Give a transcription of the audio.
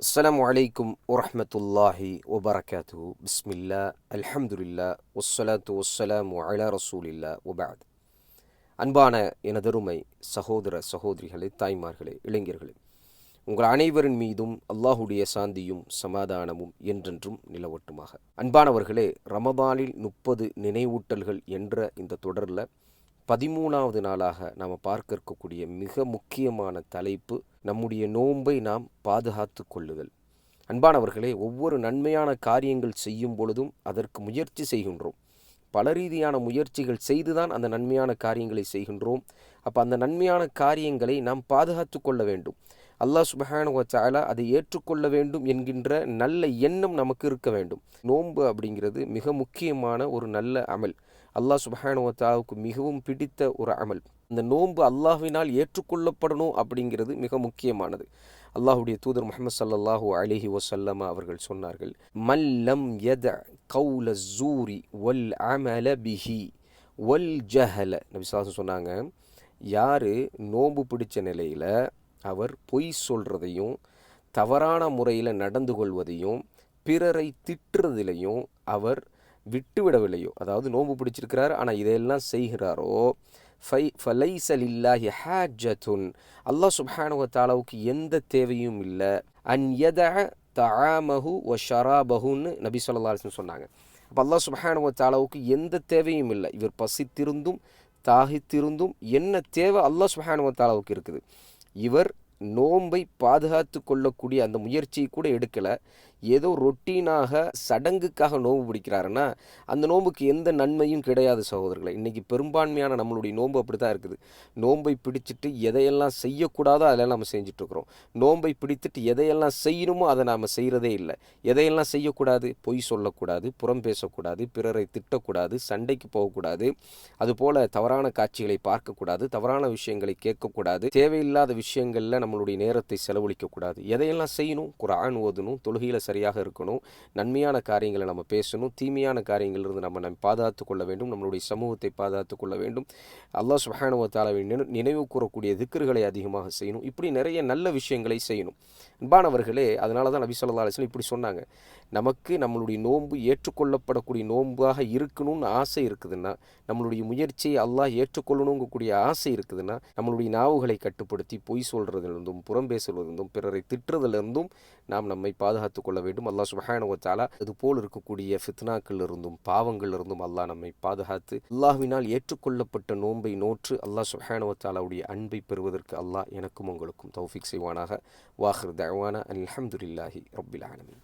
السلام عليكم ورحمة الله وبركاته بسم الله الحمد لله والصلاة والسلام على رسول الله وبعد அன்பான எனதருமை சகோதர சகோதரிகளே தாய்மார்களே இளைஞர்களே உங்கள் அனைவரின் மீதும் அல்லாஹுடைய சாந்தியும் சமாதானமும் என்றென்றும் நிலவட்டுமாக அன்பானவர்களே ரமதானில் முப்பது நினைவூட்டல்கள் என்ற இந்த தொடரில் பதிமூணாவது நாளாக நாம் பார்க்க இருக்கக்கூடிய மிக முக்கியமான தலைப்பு நம்முடைய நோன்பை நாம் பாதுகாத்து கொள்ளுதல். அன்பானவர்களே ஒவ்வொரு நன்மையான காரியங்கள் செய்யும் பொழுதும் அதற்கு முயற்சி செய்கின்றோம். பல ரீதியான முயற்சிகள் செய்துதான் அந்த நன்மையான காரியங்களை செய்கின்றோம். அப்போ அந்த நன்மையான காரியங்களை நாம் பாதுகாத்து கொள்ள வேண்டும். அல்லாஹ் சுபஹானு வச்சாலா அதை ஏற்றுக்கொள்ள வேண்டும் என்கின்ற நல்ல எண்ணம் நமக்கு இருக்க வேண்டும். நோன்பு அப்படிங்கிறது மிக முக்கியமான ஒரு நல்ல அமல். அல்லாஹ் சுபஹானுவத்தாவுக்கு மிகவும் பிடித்த ஒரு அமல். இந்த நோன்பு அல்லாஹ்வினால் ஏற்றுக்கொள்ளப்படணும் அப்படிங்கிறது மிக முக்கியமானது. அல்லாஹுடைய தூதர் முகமது சல்லல்லாஹு அலிஹி வசல்லமா அவர்கள் சொன்னார்கள் மல்லம் யத கௌல ஜூரி வல் அமல பிஹி ஒல் ஜஹல. நபிசாசம் சொன்னாங்க யார் நோன்பு பிடிச்ச நிலையில் அவர் பொய் சொல்கிறதையும் தவறான முறையில் நடந்து கொள்வதையும் பிறரை திட்டுறதிலையும் அவர் விட்டுவிடவில்லையோ. அதாவது நோன்பு பிடிச்சிருக்கிறார் ஆனால் இதையெல்லாம் செய்கிறாரோ? ஃபை ஃபலைசலில்லாஹி ஹாஜத்துன். அல்லாஹ் சுப்ஹானுவ தாலாவுக்கு எந்த தேவையும் இல்லை. அன் எத தஆமஹு ஒ ஷராபஹுன்னு நபி சொல்லா சொன்னாங்க. அப்போ அல்லாஹ் சுப்ஹானுவ தாலாவுக்கு எந்த தேவையும் இல்லை. இவர் பசித்திருந்தும் தாகித்திருந்தும் என்ன தேவை அல்லாஹ் சுப்ஹானுவ தாலாவுக்கு இருக்குது. இவர் நோன்பை பாதுகாத்து கொள்ளக்கூடிய அந்த முயற்சியை கூட எடுக்கலை. ஏதோ ரொட்டீனாக சடங்குக்காக நோன்பு பிடிக்கிறாருன்னா அந்த நோன்புக்கு எந்த நன்மையும் கிடையாது சகோதரர்களை. இன்றைக்கி பெரும்பான்மையான நம்மளுடைய நோன்பு அப்படி தான் இருக்குது. நோன்பை பிடிச்சிட்டு எதையெல்லாம் செய்யக்கூடாதோ அதெல்லாம் நம்ம செஞ்சிட்ருக்குறோம். நோன்பை பிடித்துட்டு எதையெல்லாம் செய்யணுமோ அதை நாம் செய்கிறதே இல்லை. எதையெல்லாம் செய்யக்கூடாது? பொய் சொல்லக்கூடாது புறம் பேசக்கூடாது பிறரை திட்டக்கூடாது சண்டைக்கு போகக்கூடாது. அதுபோல் தவறான காட்சிகளை பார்க்கக்கூடாது தவறான விஷயங்களை கேட்கக்கூடாது. தேவையில்லாத விஷயங்களில் நம்மளுடைய நேரத்தை செலவழிக்கக்கூடாது. எதையெல்லாம் செய்யணும்? குரான் ஓதணும் தொழுகையில் சரியாக இருக்கணும். நன்மையான காரியங்களை நம்ம பேசணும். தீமையான காரியங்களிலிருந்து நம்ம நம்ம பாதுகாத்து கொள்ள வேண்டும். நம்மளுடைய சமூகத்தை பாதுகாத்து கொள்ள வேண்டும். அல்லாஹ் சுஹானுவத்தாலாவை நினைவு கூறக்கூடிய திக்கர்களை அதிகமாக செய்யணும். இப்படி நிறைய நல்ல விஷயங்களை செய்யணும். அன்பானவர்களே அதனால தான் நபி சொல்லா அலிஸ்லாம் இப்படி சொன்னாங்க. நமக்கு நம்மளுடைய நோன்பு ஏற்றுக்கொள்ளப்படக்கூடிய நோன்பாக இருக்கணும்னு ஆசை இருக்குதுன்னா நம்மளுடைய முயற்சியை அல்லாஹ் ஏற்றுக்கொள்ளணுங்கக்கூடிய ஆசை இருக்குதுன்னா நம்மளுடைய நாவுகளை கட்டுப்படுத்தி பொய் சொல்கிறதுலேருந்தும் புறம் பேசுவதிலிருந்தும் பிறரை திட்டுறதுலேருந்தும் நாம் நம்மை பாதுகாத்து கொள்ள வேண்டும். அல்லாஹ் சுபஹானுவத்தாலா இது போல் இருக்கக்கூடிய ஃபித்னாக்கள் இருந்தும் பாவங்கள் இருந்தும் அல்லாஹ் நம்மை பாதுகாத்து அல்லாஹ்வினால் ஏற்றுக்கொள்ளப்பட்ட நோன்பை நோற்று அல்லாஹ் சுபஹானுவத்தாலாவுடைய அன்பை பெறுவதற்கு அல்லாஹ் எனக்கும் உங்களுக்கும் தௌஃபிக் செய்வானாக. வாஹர் தவானா அல்ஹம்துலில்லாஹி ரபில் ஆலமின்.